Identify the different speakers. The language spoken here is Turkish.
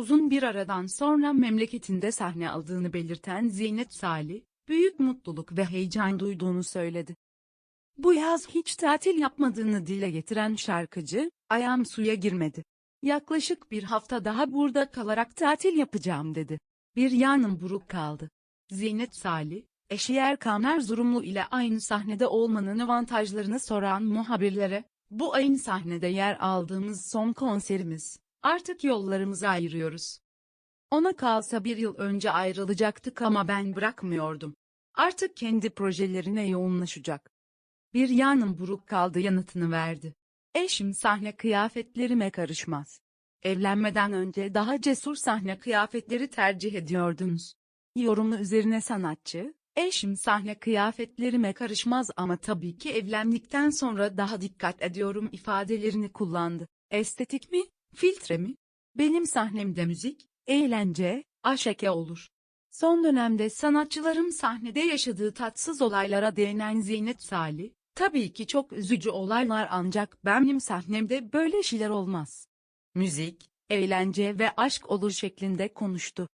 Speaker 1: Uzun bir aradan sonra memleketinde sahne aldığını belirten Zinet Salih, büyük mutluluk ve heyecan duyduğunu söyledi. Bu yaz hiç tatil yapmadığını dile getiren şarkıcı, ayağım suya girmedi. Yaklaşık bir hafta daha burada kalarak tatil yapacağım dedi. Bir yanım buruk kaldı. Zinet Salih, eşi Erkan Erzurumlu ile aynı sahnede olmanın avantajlarını soran muhabirlere, bu ayın sahnede yer aldığımız son konserimiz, artık yollarımızı ayırıyoruz. Ona kalsa bir yıl önce ayrılacaktık ama ben bırakmıyordum. Artık kendi projelerine yoğunlaşacak. Bir yanım buruk kaldı yanıtını verdi. Eşim sahne kıyafetlerime karışmaz. Evlenmeden önce daha cesur sahne kıyafetleri tercih ediyordunuz. Yorumu üzerine sanatçı, eşim sahne kıyafetlerime karışmaz ama tabii ki evlendikten sonra daha dikkat ediyorum ifadelerini kullandı. Estetik mi, filtre mi? Benim sahnemde müzik, eğlence, aşeke olur. Son dönemde sanatçıların sahnede yaşadığı tatsız olaylara değinen Zinet Salih, tabii ki çok üzücü olaylar ancak benim sahnemde böyle şeyler olmaz. Müzik, eğlence ve aşk olur şeklinde konuştu.